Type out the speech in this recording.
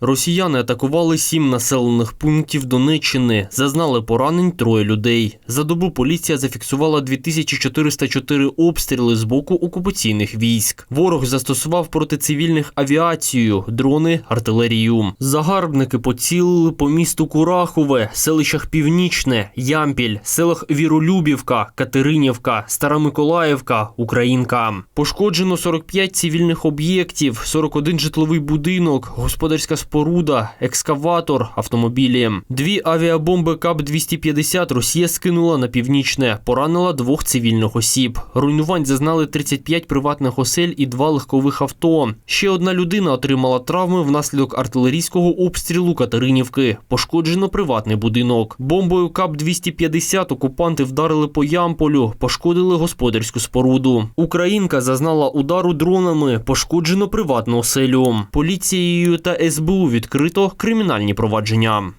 Росіяни атакували сім населених пунктів Донеччини. Зазнали поранень троє людей. За добу поліція зафіксувала 2404 обстріли з боку окупаційних військ. Ворог застосував проти цивільних авіацію, дрони, артилерію. Загарбники поцілили по місту Курахове, селищах Північне, Ямпіль, селах Віролюбівка, Катеринівка, Стара Миколаївка, Українка. Пошкоджено 45 цивільних об'єктів, 41 житловий будинок, господарська споруда, екскаватор, автомобілі. Дві авіабомби КАП-250 Росія скинула на північне, поранила двох цивільних осіб. Руйнувань зазнали 35 приватних осель і два легкових авто. Ще одна людина отримала травми внаслідок артилерійського обстрілу Катеринівки. Пошкоджено приватний будинок. Бомбою КАП-250 окупанти вдарили по Ямполю, пошкодили господарську споруду. Українка зазнала удару дронами, пошкоджено приватну оселю. Поліцією та СБУ відкрито кримінальні провадження.